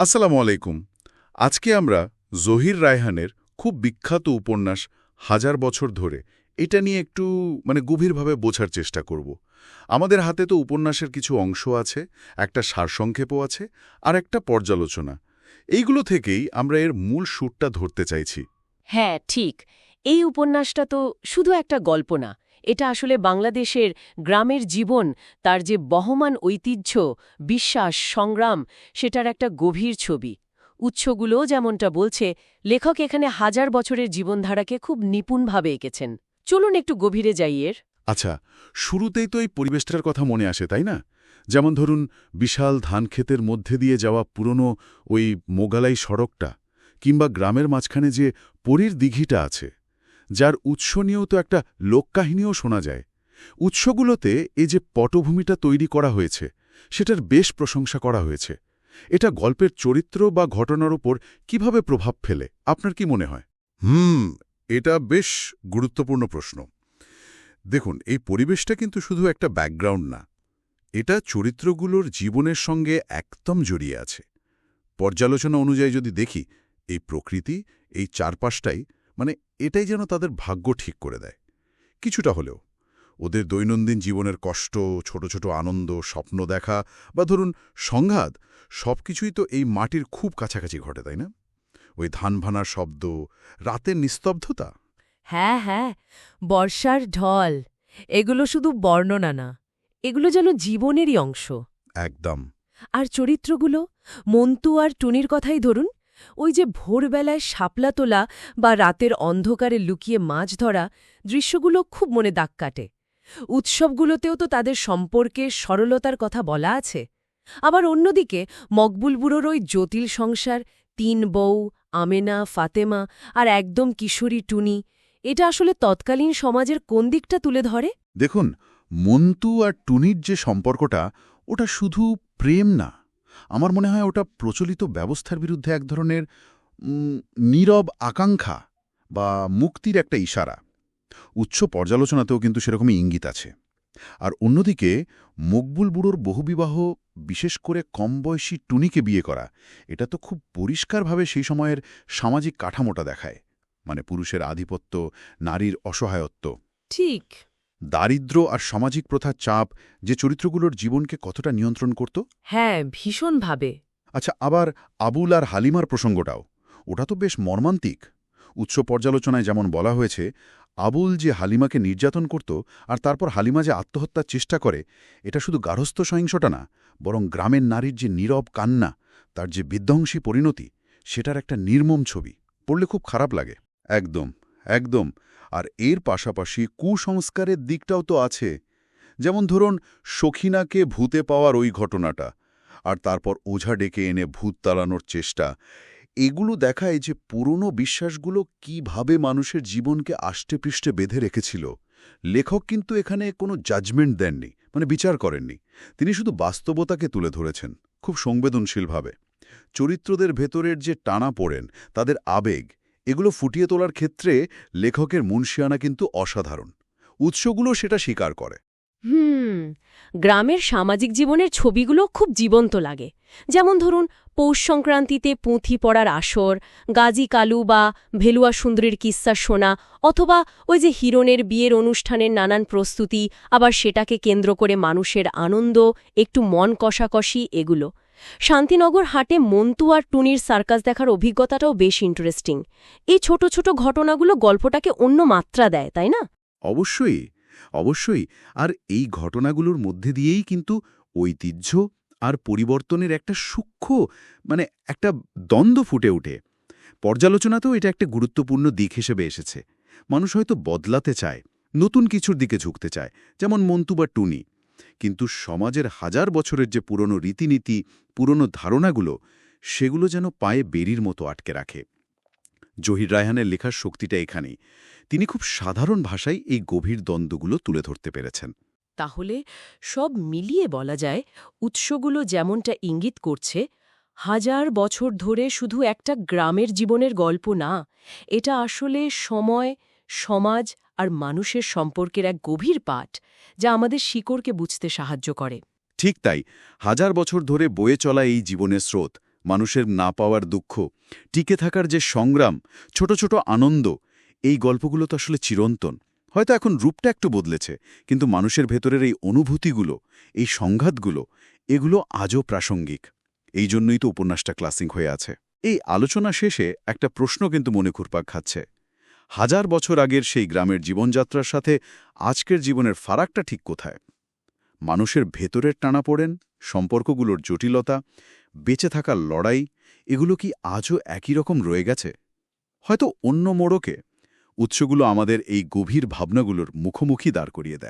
আসসালামু আলাইকুম। আজকে আমরা জহির রায়হানের খুব বিখ্যাত উপন্যাস হাজার বছর ধরে এটা নিয়ে একটু মানে গভীরভাবে বোঝার চেষ্টা করব। আমাদের হাতে তো উপন্যাসের কিছু অংশ আছে, একটা সারসংক্ষেপও আছে, আর একটা পর্যালোচনা। এইগুলো থেকেই আমরা এর মূল সুরটা ধরতে চাইছি। হ্যাঁ ঠিক। এই উপন্যাসটা তো শুধু একটা গল্প না এটা আসলে বাংলাদেশের গ্রামের জীবন, তার যে বহমান ঐতিহ্য, বিশ্বাস, সংগ্রাম, সেটার একটা গভীর ছবি। উৎসগুলো যেমনটা বলছে, লেখক এখানে হাজার বছরের জীবনধারাকে খুব নিপুণভাবে এঁকেছেন। চলুন একটু গভীরে যাই এর। আচ্ছা শুরুতেই তো এই পরিবেশটার কথা মনে আসে, তাই না? যেমন ধরুন, বিশাল ধানক্ষেতের মধ্যে দিয়ে যাওয়া পুরনো ওই মোগালাই সড়কটা, কিংবা গ্রামের মাঝখানে যে পরীর দিঘিটা আছে। যার উৎস নিয়েও তো একটা লোককাহিনীও শোনা যায়। উৎসগুলোতে এই যে পটভূমিটা তৈরি করা হয়েছে, সেটার বেশ প্রশংসা করা হয়েছে। এটা গল্পের চরিত্র বা ঘটনার ওপর কীভাবে প্রভাব ফেলে, আপনার কি মনে হয়? হুম, এটা বেশ গুরুত্বপূর্ণ প্রশ্ন। দেখুন, এই পরিবেশটা কিন্তু শুধু একটা ব্যাকগ্রাউন্ড না, এটা চরিত্রগুলোর জীবনের সঙ্গে একদম জড়িয়ে আছে। পর্যালোচনা অনুযায়ী যদি দেখি, এই প্রকৃতি, এই চারপাশটাই মানে এটাই যেন তাদের ভাগ্য ঠিক করে দেয়। কিছুটা হলেও ওদের দৈনন্দিন জীবনের কষ্ট ছোট ছোট আনন্দ স্বপ্ন দেখা বা ধরুন সংঘাত সবকিছুই তো এই মাটির খুব কাছাকাছি ঘটে তাই না? ওই ধান ভানার শব্দ রাতের নিস্তব্ধতা? হ্যাঁ হ্যাঁ বর্ষার ঢল এগুলো শুধু বর্ণনা না এগুলো যেন জীবনেরই অংশ। একদম। আর চরিত্রগুলো মন্তু আর টুনির কথাই ধরুন ওই যে ভোরবেলায় শাপলা তোলা বা রাতের অন্ধকারে লুকিয়ে মাছ ধরা দৃশ্যগুলো খুব মনে দাগ কাটে। উৎসবগুলোতেও তো তাদের সম্পর্কে সরলতার কথা বলা আছে। আবার অন্যদিকে মকবুল বুড়োর ওই জটিল সংসার, তিন বউ, আমেনা, ফাতেমা আর একদম কিশোরী টুনি, এটা আসলে তৎকালীন সমাজের কোন দিকটা তুলে ধরে? দেখুন, মন্তু আর টুনির যে সম্পর্কটা, ওটা শুধু প্রেম না আমার মনে হয় ওটা প্রচলিত ব্যবস্থার বিরুদ্ধে এক ধরনের নীরব আকাঙ্ক্ষা বা মুক্তির একটা ইশারা। উচ্চ পর্যালোচনাতেও কিন্তু সেরকমই ইঙ্গিত আছে। আর অন্যদিকে, মকবুল বুড়োর বহুবিবাহ বিশেষ করে কম বয়সী টুনিকে বিয়ে করা, এটা তো খুব পরিষ্কারভাবে সেই সময়ের সামাজিক কাঠামোটা দেখায়। মানে পুরুষের আধিপত্য, নারীর অসহায়ত্ব। ঠিক। দারিদ্র আর সামাজিক প্রথার চাপ যে চরিত্রগুলোর জীবনকে কতটা নিয়ন্ত্রণ করত? হ্যাঁ ভীষণভাবে। আচ্ছা আবার আবুল আর হালিমার প্রসঙ্গটাও। ওটা তো বেশ মর্মান্তিক। উৎস পর্যালোচনায় যেমন বলা হয়েছে আবুল যে হালিমাকে নির্যাতন করত আর তারপর হালিমা যে আত্মহত্যার চেষ্টা করে এটা শুধু গার্হস্থ সহিংসটা না বরং গ্রামের নারীর যে নীরব কান্না তার যে বিধ্বংসী পরিণতি সেটার একটা নির্মম ছবি। পড়লে খুব খারাপ লাগে। একদম। একদম। আর এর পাশাপাশি কুসংস্কারের দিকটাও তো আছে। যেমন ধরুন, সখিনাকে ভূতে পাওয়ার ওই ঘটনাটা, আর তারপর ওঝা ডেকে এনে ভূত তাড়ানোর চেষ্টা। এগুলো দেখায় যে পুরনো বিশ্বাসগুলো কীভাবে মানুষের জীবনকে আষ্টেপৃষ্ঠে বেঁধে রেখেছিল। লেখক কিন্তু এখানে কোনো জাজমেন্ট দেননি মানে বিচার করেননি। তিনি শুধু বাস্তবতাকে তুলে ধরেছেন, খুব সংবেদনশীলভাবে। চরিত্রদের ভেতরের যে টানা পড়েন, তাদের আবেগ এগুলো ফুটিয়ে তোলার ক্ষেত্রে লেখকের মুন্সিয়ানা কিন্তু অসাধারণ। উৎসগুলো সেটা স্বীকার করে। হুম, গ্রামের সামাজিক জীবনের ছবিগুলো খুব জীবন্ত লাগে। যেমন ধরুন, পৌষ সংক্রান্তিতে পুঁথি পড়ার আসর, গাজী কালু বা ভেলুয়া সুন্দরীর কিস্সা শোনা অথবা ওই যে হিরণের বিয়ের অনুষ্ঠানের নানান প্রস্তুতি, আবার সেটাকে কেন্দ্র করে মানুষের আনন্দ, একটু মন কষাকষি এগুলো। শান্তিনগর হাটে মন্তু আর টুনির সার্কাস দেখার অভিজ্ঞতাটাও বেশ ইন্টারেস্টিং এই ছোট ছোট ঘটনাগুলো গল্পটাকে অন্য মাত্রা দেয়, তাই না? অবশ্যই অবশ্যই। আর এই ঘটনাগুলোর মধ্যে দিয়েই কিন্তু ঐতিহ্য আর পরিবর্তনের একটা সূক্ষ্ম মানে একটা দ্বন্দ্ব ফুটে ওঠে। পর্যালোচনাতেও এটা একটা গুরুত্বপূর্ণ দিক হিসেবে এসেছে। মানুষ হয়তো বদলাতে চায়, নতুন কিছুর দিকে ঝুঁকতে চায়, যেমন মন্তু বা টুনি। কিন্তু সমাজের হাজার বছরের যে পুরনো রীতিনীতি, পুরনো ধারণাগুলো, সেগুলো যেন পায়ে বেরির মতো আটকে রাখে। জহির রায়হানের লেখার শক্তিটা এখানেই। তিনি খুব সাধারণ ভাষায় এই গভীর দ্বন্দ্বগুলো তুলে ধরতে পেরেছেন। তাহলে সব মিলিয়ে বলা যায়, উৎসগুলো যেমনটা ইঙ্গিত করছে, হাজার বছর ধরে শুধু একটা গ্রামের জীবনের গল্প না, এটা আসলে সময়, সমাজ আর মানুষের সম্পর্কের এক গভীর পাঠ যা আমাদের শিকড়কে বুঝতে সাহায্য করে। ঠিক তাই, হাজার বছর ধরে বয়ে চলা এই জীবনের স্রোত, মানুষের না পাওয়ার দুঃখ, টিকে থাকার যে সংগ্রাম, ছোট ছোট আনন্দ, এই গল্পগুলো তো আসলে চিরন্তন। হয়তো এখন রূপটা একটু বদলেছে, কিন্তু মানুষের ভেতরের এই অনুভূতিগুলো, এই সংঘাতগুলো, এগুলো আজও প্রাসঙ্গিক। এই জন্যই তো উপন্যাসটা ক্লাসিং হয়ে আছে। এই আলোচনা শেষে একটা প্রশ্ন কিন্তু মনে ঘুরপাক খাচ্ছে। হাজার বছর আগের সেই গ্রামের জীবনযাত্রার সাথে আজকের জীবনের ফারাকটা ঠিক কোথায়? মানুষের ভেতরের টানা পড়েন, সম্পর্কগুলোর জটিলতা, বেঁচে থাকার লড়াই, এগুলো কি আজও একই রকম রয়ে গেছে? হয়তো অন্য মোড়কে উৎসগুলো আমাদের এই গভীর ভাবনাগুলোর মুখোমুখি দাঁড় করিয়ে দেয়।